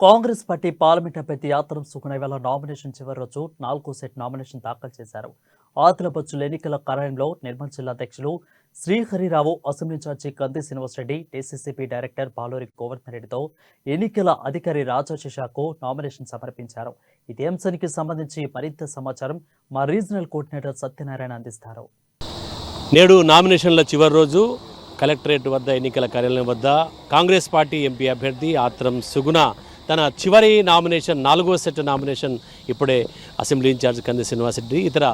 Congress party parliament అభ్యర్థి యాత్రం సుకునైవేళ nomination చివరి రోజు నాలుగో సెట్ నామినేషన్ దాఖలు చేశారు. ఆదిలాబాద్ ఎన్నికల కార్యాలయంలో నిర్మల్ జిల్లా అధ్యక్షులు Sriharirao assembly in charge Kandi Srinivasareddy DCCP director Paluri Govardhan రెడ్డితో ఎన్నికల అధికారి రాజశేషాకు నామినేషన్ సమర్పించారు. ఇదే అంశానికి సంబంధించి మరింత సమాచారం మా రీజనల్ కోఆర్డినేటర్ సత్యనారాయణ అందిస్తారు. నేడు నామినేషన్ల చివరి రోజు కలెక్టరేట్ వద్ద ఎన్నికల కార్యాలయం వద్ద కాంగ్రెస్ పార్టీ ఎంపీ అభ్యర్థి ఆత్రం సుగుణ తన చివరి నామినేషన్ నాలుగో సెట్ నామినేషన్ ఇప్పుడే assembly in charge Kandi Srinivasareddy ఇతర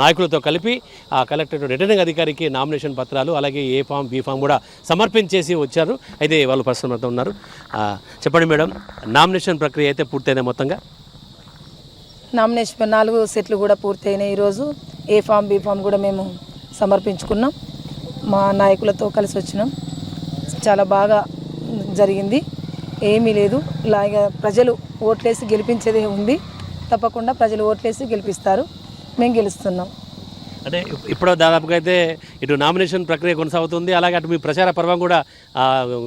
నాయకులతో కలిపి ఆ కలెక్టరేట్ రిటర్నింగ్ అధికారికి నామినేషన్ పత్రాలు అలాగే ఏ ఫామ్ బీ ఫామ్ కూడా సమర్పించేసి వచ్చారు. అయితే వాళ్ళు ప్రస్తుతం ఉన్నారు. చెప్పండి మేడం నామినేషన్ ప్రక్రియ అయితే పూర్తయిందా మొత్తంగా? నామినేషన్ నాలుగు సెట్లు కూడా పూర్తయినాయి ఈరోజు. ఏ ఫామ్ బి ఫామ్ కూడా మేము సమర్పించుకున్నాం. మా నాయకులతో కలిసి వచ్చినాం. చాలా బాగా జరిగింది. ఏమీ లేదు. ఇలాగ ప్రజలు ఓట్లేసి గెలిపించేదే ఉంది. తప్పకుండా ప్రజలు ఓట్లేసి గెలిపిస్తారు. మేము గెలుస్తున్నాం. అంటే ఇప్- ఇప్పుడు దాదాపుగా అయితే ఇటు నామినేషన్ ప్రక్రియ కొనసాగుతుంది. అలాగే అటు మీ ప్రచార పర్వం కూడా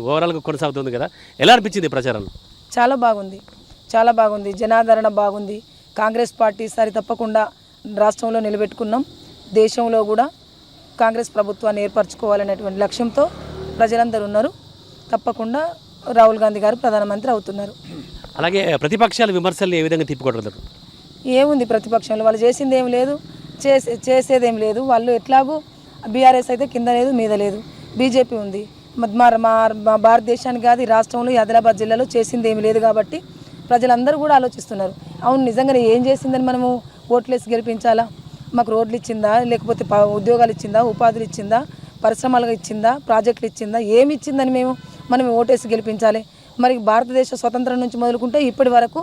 ఓవరాల్గా కొనసాగుతుంది కదా. ఎలా అనిపించింది ప్రచారం చాలా బాగుంది. చాలా బాగుంది. జనాదరణ బాగుంది. కాంగ్రెస్ పార్టీ ఈసారి తప్పకుండా రాష్ట్రంలో నిలబెట్టుకున్నాం. దేశంలో కూడా కాంగ్రెస్ ప్రభుత్వాన్ని ఏర్పరచుకోవాలనేటువంటి లక్ష్యంతో ప్రజలందరూ ఉన్నారు. తప్పకుండా రాహుల్ గాంధీ గారు ప్రధానమంత్రి అవుతున్నారు. అలాగే ప్రతిపక్షాల విమర్శలు ఏ విధంగా తిప్పికొట్టలేదు ఏముంది ప్రతిపక్షంలో? వాళ్ళు చేసింది ఏం లేదు చేసే చేసేదేం లేదు. వాళ్ళు ఎట్లాగూ బీఆర్ఎస్ అయితే కింద లేదు మీద లేదు. బీజేపీ ఉంది. మ- మా భారతదేశానికి కాదు ఈ రాష్ట్రంలో ఆదిలాబాద్ జిల్లాలో చేసింది ఏమి లేదు కాబట్టి ప్రజలందరూ కూడా ఆలోచిస్తున్నారు. అవును నిజంగానే ఏం చేసిందని మనము ఓట్లేసి గెలిపించాలా? మాకు రోడ్లు ఇచ్చిందా లేకపోతే ఉద్యోగాలు ఇచ్చిందా ఉపాధులు ఇచ్చిందా పరిశ్రమలు ఇచ్చిందా ప్రాజెక్టులు ఇచ్చిందా ఏమి ఇచ్చిందని మేము మనం ఓటేసి గెలిపించాలి. మరి భారతదేశ స్వతంత్రం నుంచి మొదలుకుంటే ఇప్పటి వరకు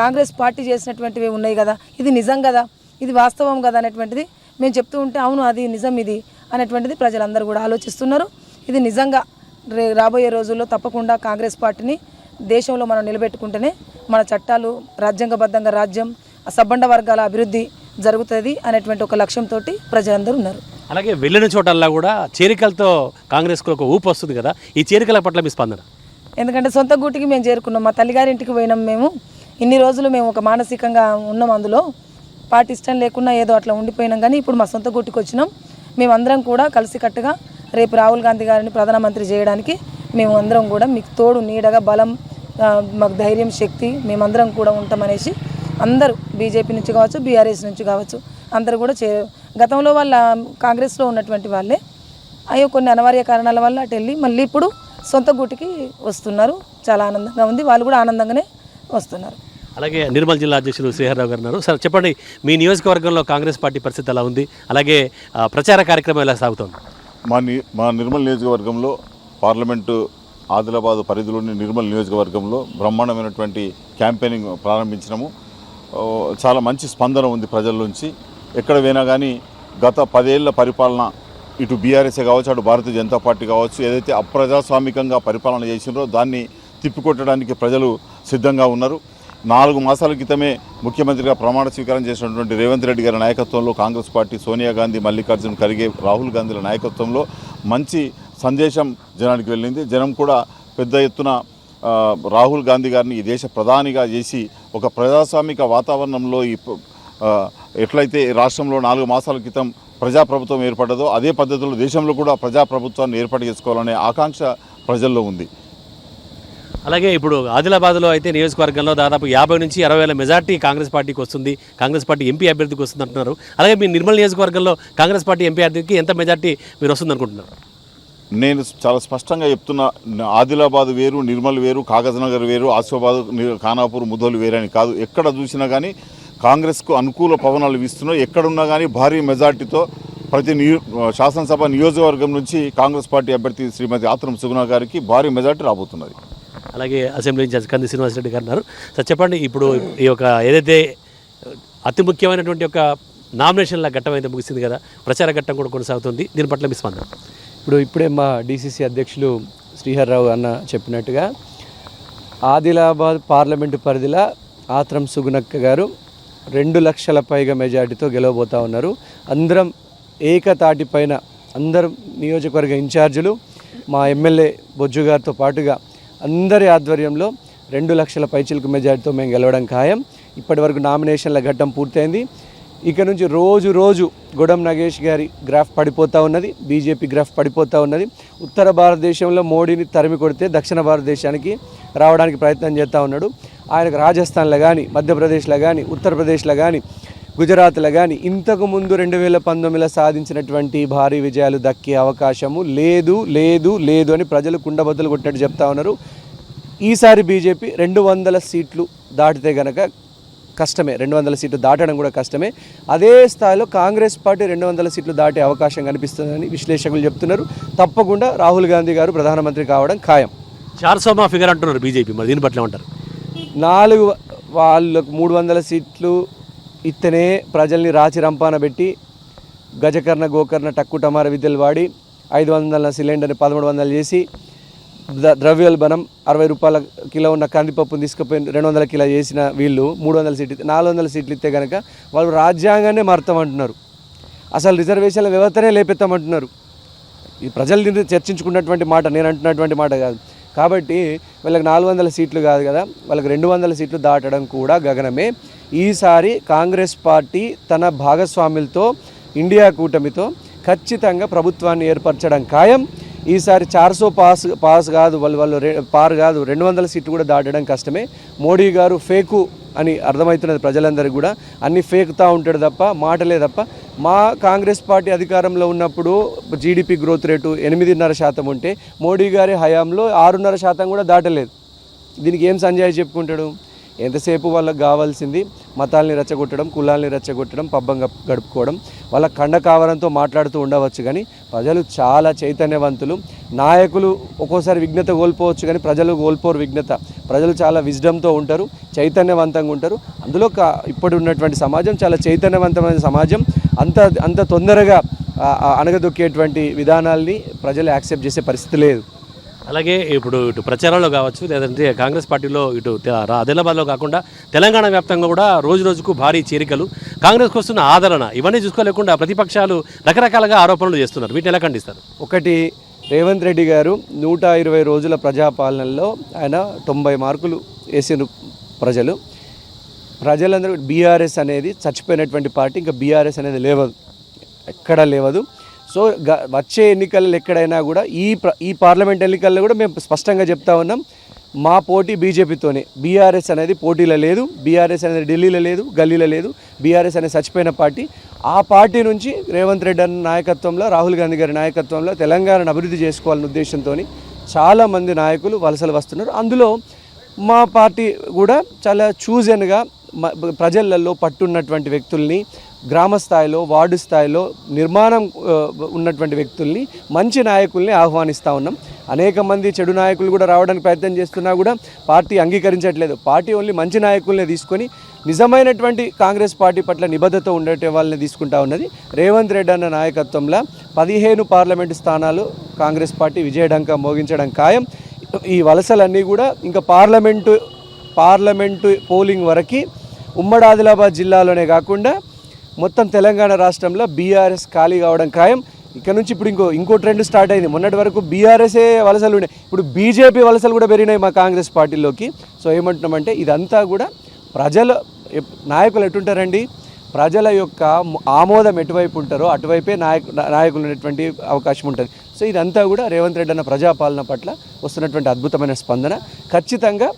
కాంగ్రెస్ పార్టీ చేసినటువంటివి ఉన్నాయి కదా ఇది నిజం కదా ఇది వాస్తవం కదా అనేటువంటిది మేము చెప్తూ ఉంటే అవును అది నిజం ఇది అనేటువంటిది ప్రజలందరూ కూడా ఆలోచిస్తున్నారు. ఇది నిజంగా రే రాబోయే రోజుల్లో తప్పకుండా కాంగ్రెస్ పార్టీని దేశంలో మనం నిలబెట్టుకుంటేనే మన చట్టాలు రాజ్యాంగబద్ధంగా రాజ్యం సబ్బండ వర్గాల అభివృద్ధి జరుగుతుంది అనేటువంటి ఒక లక్ష్యంతో ప్రజలందరూ ఉన్నారు. అలాగే వెళ్ళిన చోటల్లా కూడా చేరికలతో కాంగ్రెస్కు ఒక ఊపు వస్తుంది కదా ఈ చేరికల పట్ల మీ స్పందన? ఎందుకంటే సొంత గూటికి మేము చేరుకున్నాం మా తల్లిగారింటికి పోయినాం మేము. ఇన్ని రోజులు మేము ఒక మానసికంగా ఉన్నాం అందులో. పార్టీ ఇష్టం లేకున్నా ఏదో అట్లా ఉండిపోయినాం కానీ ఇప్పుడు మా సొంత గూటికి వచ్చినాం. మేమందరం కూడా కలిసికట్టుగా రేపు రాహుల్ గాంధీ గారిని ప్రధానమంత్రి చేయడానికి మేము అందరం కూడా మీకు తోడు నీడగా బలం మాకు ధైర్యం శక్తి మేమందరం కూడా ఉంటామనేసి అందరూ బీజేపీ నుంచి కావచ్చు బీఆర్ఎస్ నుంచి కావచ్చు అందరూ కూడా చే గతంలో వాళ్ళ కాంగ్రెస్లో ఉన్నటువంటి వాళ్ళే. అయ్యో కొన్ని అనివార్య కారణాల వల్ల అటు వెళ్ళి మళ్ళీ ఇప్పుడు సొంత గూటికి వస్తున్నారు. చాలా ఆనందంగా ఉంది. వాళ్ళు కూడా ఆనందంగానే వస్తున్నారు. అలాగే నిర్మల్ జిల్లా అధ్యక్షులు శ్రీహర్రావు గారు ఉన్నారు. సార్ చెప్పండి మీ నియోజకవర్గంలో కాంగ్రెస్ పార్టీ పరిస్థితి ఎలా ఉంది? అలాగే ప్రచార కార్యక్రమం ఎలా సాగుతోంది? మా ని మా నిర్మల్ నియోజకవర్గంలో పార్లమెంటు ఆదిలాబాద్ పరిధిలోని నిర్మల్ నియోజకవర్గంలో బ్రహ్మాండమైనటువంటి క్యాంపెయినింగ్ ప్రారంభించినాము. చాలా మంచి స్పందన ఉంది ప్రజల నుంచి. ఎక్కడ పోయినా కానీ గత పదేళ్ళ పరిపాలన ఇటు బీఆర్ఎస్ఏ కావచ్చు అటు భారతీయ జనతా పార్టీ కావచ్చు ఏదైతే అప్రజాస్వామికంగా పరిపాలన చేసినారో దాన్ని తిప్పికొట్టడానికి ప్రజలు సిద్ధంగా ఉన్నారు. నాలుగు మాసాల క్రితమే ముఖ్యమంత్రిగా ప్రమాణ స్వీకారం చేసినటువంటి రేవంత్ రెడ్డి గారి నాయకత్వంలో కాంగ్రెస్ పార్టీ సోనియా గాంధీ మల్లికార్జున ఖర్గే రాహుల్ గాంధీల నాయకత్వంలో మంచి సందేశం జనానికి వెళ్ళింది. జనం కూడా పెద్ద ఎత్తున రాహుల్ గాంధీ గారిని ఈ దేశ ప్రధానిగా చేసి ఒక ప్రజాస్వామిక వాతావరణంలో ఈ ఎట్లయితే రాష్ట్రంలో నాలుగు మాసాల క్రితం ప్రజాప్రభుత్వం ఏర్పడ్డదో అదే పద్ధతిలో దేశంలో కూడా ప్రజాప్రభుత్వాన్ని ఏర్పాటు చేసుకోవాలనే ఆకాంక్ష ప్రజల్లో ఉంది. అలాగే ఇప్పుడు ఆదిలాబాద్లో అయితే నియోజకవర్గంలో దాదాపు యాభై నుంచి అరవై వేల మెజార్టీ కాంగ్రెస్ పార్టీకి వస్తుంది. కాంగ్రెస్ పార్టీ ఎంపీ అభ్యర్థికి వస్తుంది అంటున్నారు అలాగే మీ నిర్మల్ నియోజకవర్గంలో కాంగ్రెస్ పార్టీ ఎంపీ అభ్యర్థికి ఎంత మెజార్టీ మీరు వస్తుంది అనుకుంటున్నారు నేను చాలా స్పష్టంగా చెప్తున్నా ఆదిలాబాద్ వేరు నిర్మల్ వేరు కాగజ్నగర్ వేరు ఆసిఫాబాద్ ఖానాపూర్ ముదోలు వేరు అని కాదు. ఎక్కడ చూసినా కానీ కాంగ్రెస్కు అనుకూల పవనాలు వీస్తున్నాయి ఎక్కడున్నా కానీ భారీ మెజార్టీతో ప్రతి నియో శాసనసభ నియోజకవర్గం నుంచి కాంగ్రెస్ పార్టీ అభ్యర్థి శ్రీమతి ఆత్రం సుగుణ గారికి భారీ మెజార్టీ రాబోతున్నది. అలాగే అసెంబ్లీ ఇన్ఛార్జ్ కంది శ్రీనివాసరెడ్డి గారు ఉన్నారు. సార్ చెప్పండి ఇప్పుడు ఈ యొక్క ఏదైతే అతి ముఖ్యమైనటువంటి ఒక నామినేషన్ల ఘట్టం అయితే ముగిసింది కదా ప్రచార ఘట్టం కూడా కొనసాగుతుంది. దీని పట్ల మీ స్పందన? ఇప్పుడు ఇప్పుడే మా డీసీసీ అధ్యక్షులు శ్రీహర్రావు అన్న చెప్పినట్టుగా ఆదిలాబాద్ పార్లమెంటు పరిధిలో ఆత్రం సుగునక్క గారు రెండు లక్షల పైగా మెజార్టీతో గెలవబోతా ఉన్నారు. అందరం ఏకతాటి పైన అందరం నియోజకవర్గ ఇన్ఛార్జీలు మా ఎమ్మెల్యే బొజ్జు గారితో పాటుగా అందరి ఆధ్వర్యంలో రెండు లక్షల పైచిలకు మెజార్టీతో మేము గెలవడం ఖాయం. ఇప్పటివరకు నామినేషన్ల ఘట్టం పూర్తయింది. ఇక నుంచి రోజు రోజు గొడం నగేష్ గారి గ్రాఫ్ పడిపోతూ ఉన్నది బీజేపీ గ్రాఫ్ పడిపోతూ ఉన్నది. ఉత్తర భారతదేశంలో మోడీని తరిమి కొడితే దక్షిణ భారతదేశానికి రావడానికి ప్రయత్నం చేస్తూ ఉన్నాడు. ఆయనకు రాజస్థాన్లో కానీ మధ్యప్రదేశ్లో కానీ ఉత్తరప్రదేశ్లో కానీ గుజరాత్లో కానీ ఇంతకు ముందు రెండు వేల పంతొమ్మిదిలో సాధించినటువంటి భారీ విజయాలు దక్కే అవకాశము లేదు లేదు లేదు అని ప్రజలు కుండబద్దలు కొట్టినట్టు చెప్తా ఉన్నారు. ఈసారి బీజేపీ రెండు వందల సీట్లు దాటితే గనక కష్టమే. రెండు వందల సీట్లు దాటడం కూడా కష్టమే. అదే స్థాయిలో కాంగ్రెస్ పార్టీ రెండు వందల సీట్లు దాటే అవకాశం కనిపిస్తుందని విశ్లేషకులు చెప్తున్నారు. తప్పకుండా రాహుల్ గాంధీ గారు ప్రధానమంత్రి కావడం ఖాయం. చార్సోమా ఫిగర్ అంటున్నారు బీజేపీ. మరి దీని పట్ల ఏమంటారు? నాలుగు వాళ్ళకు మూడు వందల సీట్లు ఇత్తనే ప్రజల్ని రాచి రంపాన పెట్టి గజకర్ణ గోకర్ణ టక్కు టమార విద్యలు వాడి ఐదు వందల సిలిండర్ని పదమూడు వందలు చేసి ద్రవ్యోల్బణం అరవై రూపాయల కిలో ఉన్న కందిపప్పును తీసుకుపోయి రెండు వందల కిలో చేసిన వీళ్ళు మూడు వందల సీట్లు నాలుగు వందల సీట్లు ఇస్తే కనుక వాళ్ళు రాజ్యాంగాన్నే మారుతామంటున్నారు. అసలు రిజర్వేషన్ల వ్యవస్థనే లేపెత్తామంటున్నారు. ఈ ప్రజల దీన్ని చర్చించుకున్నటువంటి మాట నేను అంటున్నటువంటి మాట కాదు. కాబట్టి వీళ్ళకి నాలుగు వందల సీట్లు కాదు కదా వాళ్ళకి రెండు వందల సీట్లు దాటడం కూడా గగనమే. ఈసారి కాంగ్రెస్ పార్టీ తన భాగస్వాములతో ఇండియా కూటమితో ఖచ్చితంగా ప్రభుత్వాన్ని ఏర్పరచడం ఖాయం. ఈసారి చార్సో పాస్ పాస్ కాదు వాళ్ళు వాళ్ళు పార్ కాదు రెండు వందల సీట్లు కూడా దాటడం కష్టమే. మోడీ గారు ఫేకు అని అర్థమవుతున్నది ప్రజలందరికీ కూడా. అన్ని ఫేక్తా ఉంటాడు తప్ప మాటలే తప్ప. మా కాంగ్రెస్ పార్టీ అధికారంలో ఉన్నప్పుడు జీడిపి గ్రోత్ రేటు ఎనిమిదిన్నర శాతం ఉంటే మోడీ గారి హయాంలో ఆరున్నర శాతం కూడా దాటలేదు. దీనికి ఏం సంజయ్ చెప్పుకుంటాడు? ఎంతసేపు వాళ్ళకి కావాల్సింది? మతాల్ని రెచ్చగొట్టడం కులాల్ని రెచ్చగొట్టడం పబ్బం గడుపుకోవడం. వాళ్ళ కండకావరంతో మాట్లాడుతూ ఉండవచ్చు కానీ ప్రజలు చాలా చైతన్యవంతులు. నాయకులు ఒక్కోసారి విఘ్నత కోల్పోవచ్చు కానీ ప్రజలు కోల్పోరు విఘ్నత. ప్రజలు చాలా విజ్డంతో ఉంటారు చైతన్యవంతంగా ఉంటారు. అందులో కా ఇప్పుడు ఉన్నటువంటి సమాజం చాలా చైతన్యవంతమైన సమాజం. అంత అంత తొందరగా అణగదొక్కేటువంటి విధానాల్ని ప్రజలు యాక్సెప్ట్ చేసే పరిస్థితి లేదు. అలాగే ఇప్పుడు ఇటు ప్రచారంలో కావచ్చు లేదంటే కాంగ్రెస్ పార్టీలో ఇటు ఆదిలాబాద్లో కాకుండా తెలంగాణ వ్యాప్తంగా కూడా రోజు రోజుకు భారీ చేరికలు. కాంగ్రెస్కి వస్తున్న ఆదరణ ఇవన్నీ చూసుకోలేకుండా ప్రతిపక్షాలు రకరకాలుగా ఆరోపణలు చేస్తున్నారు. వీటిని ఎలా ఖండిస్తారు? ఒకటి రేవంత్ రెడ్డి గారు నూట ఇరవై రోజుల ప్రజాపాలనలో ఆయన తొంభై మార్కులు వేసిన ప్రజలు. ప్రజలందరూ బీఆర్ఎస్ అనేది చచ్చిపోయినటువంటి పార్టీ ఇంకా బీఆర్ఎస్ అనేది లేవదు. ఎక్కడా లేవదు. సో గ- వచ్చే ఎన్నికల్లో ఎక్కడైనా కూడా ఈ ఈ పార్లమెంట్ ఎన్నికల్లో కూడా మేము స్పష్టంగా చెప్తా ఉన్నాం. మా పోటీ బీజేపీతోనే. బీఆర్ఎస్ అనేది పోటీలో లేదు. బీఆర్ఎస్ అనేది ఢిల్లీలో లేదు గల్లీలో లేదు. బీఆర్ఎస్ అనేది చచ్చిపోయిన పార్టీ. ఆ పార్టీ నుంచి రేవంత్ రెడ్డి అన్న నాయకత్వంలో రాహుల్ గాంధీ గారి నాయకత్వంలో తెలంగాణను అభివృద్ధి చేసుకోవాలనే ఉద్దేశంతో చాలామంది నాయకులు వలసలు వస్తున్నారు. అందులో మా పార్టీ కూడా చాలా చూజన్గా మ- ప్రజలలో పట్టున్నటువంటి వ్యక్తుల్ని గ్రామ స్థాయిలో వార్డు స్థాయిలో నిర్మాణం ఉన్నటువంటి వ్యక్తుల్ని మంచి నాయకుల్ని ఆహ్వానిస్తూ ఉన్నాం. అనేక మంది చెడు నాయకులు కూడా రావడానికి ప్రయత్నం చేస్తున్నా కూడా పార్టీ అంగీకరించట్లేదు. పార్టీ ఓన్లీ మంచి నాయకుల్ని తీసుకొని నిజమైనటువంటి కాంగ్రెస్ పార్టీ పట్ల నిబద్ధత ఉండేట వాళ్ళని తీసుకుంటా ఉన్నది. రేవంత్ రెడ్డి అన్న నాయకత్వంలో పదిహేను పార్లమెంటు స్థానాలు కాంగ్రెస్ పార్టీ విజయడంక మోగించడం ఖాయం. ఈ వలసలన్నీ కూడా ఇంకా పార్లమెంటు పార్లమెంటు పోలింగ్ వరకు ఉమ్మడి ఆదిలాబాద్ జిల్లాలోనే కాకుండా మొత్తం తెలంగాణ రాష్ట్రంలో బీఆర్ఎస్ ఖాళీ కావడం ఖాయం. ఇక్కడ నుంచి ఇప్పుడు ఇంకో ఇంకో ట్రెండ్ స్టార్ట్ అయింది. మొన్నటి వరకు బీఆర్ఎస్ఏ వలసలు ఉన్నాయి ఇప్పుడు బీజేపీ వలసలు కూడా పెరిగినాయి మా కాంగ్రెస్ పార్టీలోకి. సో ఏమంటున్నామంటే ఇదంతా కూడా ప్రజల నాయకులు ఎటుంటారండి? ప్రజల యొక్క ఆమోదం ఎటువైపు ఉంటారో అటువైపే నాయకు నాయకులు ఉన్నటువంటి అవకాశం ఉంటుంది. సో ఇదంతా కూడా రేవంత్ రెడ్డి అన్న ప్రజాపాలన పట్ల వస్తున్నటువంటి అద్భుతమైన స్పందన. ఖచ్చితంగా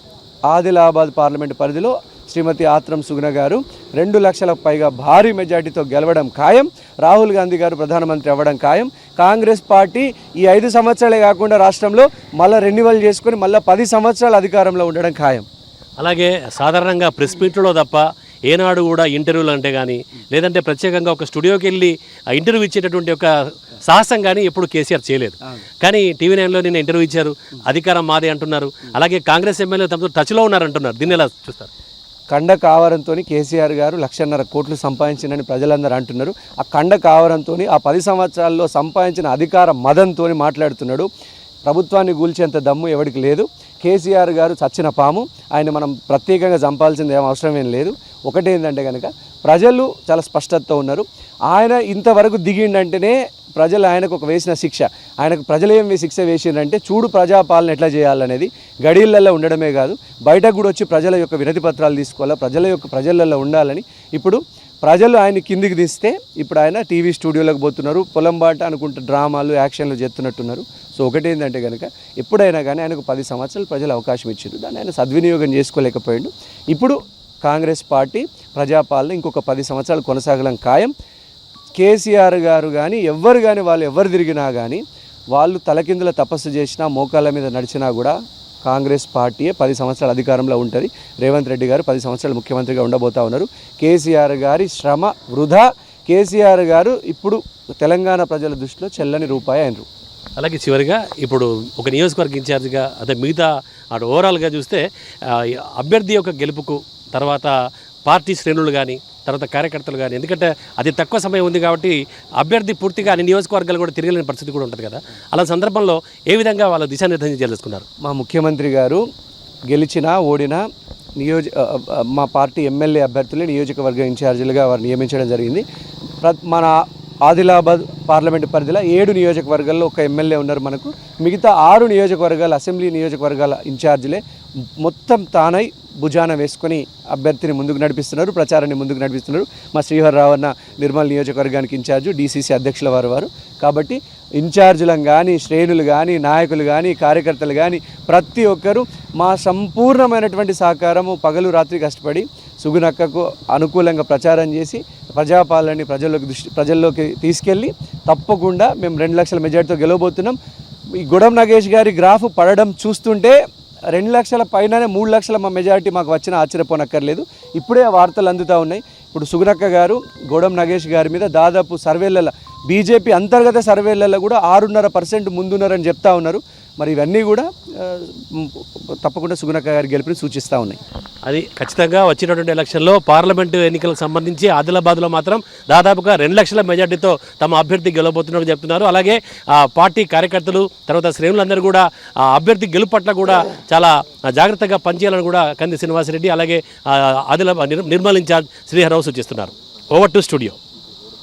ఆదిలాబాద్ పార్లమెంటు పరిధిలో శ్రీమతి ఆత్రం సుగుణ గారు. రెండు లక్షలకు పైగా భారీ మెజార్టీతో గెలవడం ఖాయం. రాహుల్ గాంధీ గారు ప్రధానమంత్రి అవ్వడం ఖాయం. కాంగ్రెస్ పార్టీ ఈ ఐదు సంవత్సరాలే కాకుండా రాష్ట్రంలో మళ్ళీ రెన్యువల్ చేసుకొని మళ్ళీ పది సంవత్సరాలు అధికారంలో ఉండడం ఖాయం. అలాగే సాధారణంగా ప్రెస్ మీట్లో తప్ప ఏనాడు కూడా ఇంటర్వ్యూలు అంటే కానీ లేదంటే ప్రత్యేకంగా ఒక స్టూడియోకి వెళ్ళి ఆ ఇంటర్వ్యూ ఇచ్చేటటువంటి ఒక సాహసం కానీ ఎప్పుడు కేసీఆర్ చేయలేదు. కానీ టీవీ నైన్లో నిన్న ఇంటర్వ్యూ ఇచ్చారు. అధికారం మాదే అంటున్నారు. అలాగే కాంగ్రెస్ ఎమ్మెల్యే తమతో టచ్లో ఉన్నారంటున్నారు. దీన్ని ఎలా చూస్తారు? కండ కావరంతో కేసీఆర్ గారు లక్షన్నర కోట్లు సంపాదించిందని ప్రజలందరూ అంటున్నారు. ఆ కండ కావరంతో ఆ పది సంవత్సరాల్లో సంపాదించిన అధికార మదంతో మాట్లాడుతున్నాడు. ప్రభుత్వాన్ని కూల్చేంత దమ్ము ఎవరికి లేదు. కేసీఆర్ గారు చచ్చిన పాము. ఆయన మనం ప్రత్యేకంగా చంపాల్సింది ఏం అవసరం ఏం లేదు. ఒకటేందంటే కనుక ప్రజలు చాలా స్పష్టతతో ఉన్నారు. ఆయన ఇంతవరకు దిగిండంటేనే ప్రజలు ఆయనకు ఒక వేసిన శిక్ష. ఆయనకు ప్రజలు ఏం శిక్ష వేసిందంటే చూడు ప్రజాపాలన ఎట్లా చేయాలనేది గడియలలో ఉండడమే కాదు బయటకు కూడా వచ్చి ప్రజల యొక్క వినతి పత్రాలు తీసుకోవాలా ప్రజల యొక్క ప్రజలలో ఉండాలని. ఇప్పుడు ప్రజలు ఆయన కిందికి తీస్తే ఇప్పుడు ఆయన టీవీ స్టూడియోలకు పోతున్నారు పొలం బాట అనుకుంటే డ్రామాలు యాక్షన్లు చేస్తున్నట్టున్నారు. సో ఒకటి ఏంటంటే కనుక ఎప్పుడైనా కానీ ఆయనకు పది సంవత్సరాలు ప్రజలు అవకాశం ఇచ్చారు దాన్ని ఆయన సద్వినియోగం చేసుకోలేకపోయాడు. ఇప్పుడు కాంగ్రెస్ పార్టీ ప్రజాపాలన ఇంకొక పది సంవత్సరాలు కొనసాగలం ఖాయం. కేసీఆర్ గారు కానీ ఎవ్వరు కానీ వాళ్ళు ఎవరు తిరిగినా కానీ వాళ్ళు తలకిందుల తపస్సు చేసినా మోకాళ్ళ మీద నడిచినా కూడా కాంగ్రెస్ పార్టీయే పది సంవత్సరాల అధికారంలో ఉంటుంది. రేవంత్ రెడ్డి గారు పది సంవత్సరాలు ముఖ్యమంత్రిగా ఉండబోతా ఉన్నారు. కేసీఆర్ గారి శ్రమ వృధా. కేసీఆర్ గారు ఇప్పుడు తెలంగాణ ప్రజల దృష్టిలో చెల్లని రూపాయి అయినరు. అలాగే చివరిగా ఇప్పుడు ఒక నియోజకవర్గ ఇన్ఛార్జిగా అదే మిగతా అటు ఓవరాల్గా చూస్తే అభ్యర్థి యొక్క గెలుపుకు తర్వాత పార్టీ శ్రేణులు కానీ తర్వాత కార్యకర్తలు కానీ ఎందుకంటే అది తక్కువ సమయం ఉంది కాబట్టి అభ్యర్థి పూర్తిగా అన్ని నియోజకవర్గాలు కూడా తిరగలేని పరిస్థితి కూడా ఉంటుంది కదా. అలా సందర్భంలో ఏ విధంగా వాళ్ళు దిశానిర్దేశం చేసుకున్నారు మా ముఖ్యమంత్రి గారు గెలిచినా ఓడినా నియోజ మా పార్టీ ఎమ్మెల్యే అభ్యర్థులే నియోజకవర్గ ఇన్ఛార్జీలుగా వారు నియమించడం జరిగింది. ప్ర మన ఆదిలాబాద్ పార్లమెంట్ పరిధిలో ఏడు నియోజకవర్గాల్లో ఒక ఎమ్మెల్యే ఉన్నారు మనకు. మిగతా ఆరు నియోజకవర్గాల అసెంబ్లీ నియోజకవర్గాల ఇన్ఛార్జీలే. మొత్తం తానై భుజాన వేసుకొని అభ్యర్థిని ముందుకు నడిపిస్తున్నారు ప్రచారాన్ని ముందుకు నడిపిస్తున్నారు. మా శ్రీహర్ రావు అన్న నిర్మల్ నియోజకవర్గానికి ఇన్ఛార్జు డీసీసీ అధ్యక్షుల వారు వారు. కాబట్టి ఇన్ఛార్జీలను కానీ శ్రేణులు కానీ నాయకులు కానీ కార్యకర్తలు కానీ ప్రతి ఒక్కరూ మా సంపూర్ణమైనటువంటి సహకారము పగలు రాత్రి కష్టపడి సుగునక్కకు అనుకూలంగా ప్రచారం చేసి ప్రజాపాలనని ప్రజల్లోకి దృష్టి ప్రజల్లోకి తీసుకెళ్ళి తప్పకుండా మేము రెండు లక్షల మెజార్టీతో గెలవబోతున్నాం. ఈ గుడం నగేష్ గారి గ్రాఫ్ పడడం చూస్తుంటే రెండు లక్షల పైననే మూడు లక్షల మా మెజారిటీ మాకు వచ్చిన ఆశ్చర్యపోనక్కర్లేదు. ఇప్పుడే వార్తలు అందుతూ ఉన్నాయి. ఇప్పుడు సుగునక్క గారు గోడం నగేష్ గారి మీద దాదాపు సర్వేలలో బీజేపీ అంతర్గత సర్వేలలో కూడా ఆరున్నర పర్సెంట్ ముందున్నారని చెప్తా ఉన్నారు. మరి ఇవన్నీ కూడా తప్పకుండా సుగునక్క గారి గెలుపుని సూచిస్తూ ఉన్నాయి. అది ఖచ్చితంగా వచ్చినటువంటి ఎలక్షన్లో పార్లమెంటు ఎన్నికలకు సంబంధించి ఆదిలాబాద్లో మాత్రం దాదాపుగా రెండు లక్షల మెజార్టీతో తమ అభ్యర్థి గెలవబోతున్నట్టు చెప్తున్నారు. అలాగే ఆ పార్టీ కార్యకర్తలు తర్వాత శ్రేణులందరూ కూడా ఆ అభ్యర్థి గెలుపు పట్ల కూడా చాలా జాగ్రత్తగా పనిచేయాలని కూడా కంది శ్రీనివాసరెడ్డి అలాగే ఆదిలాబాద్ నిర్మల్ ఇన్ఛార్జ్ శ్రీహరావు సూచిస్తున్నారు. Over to studio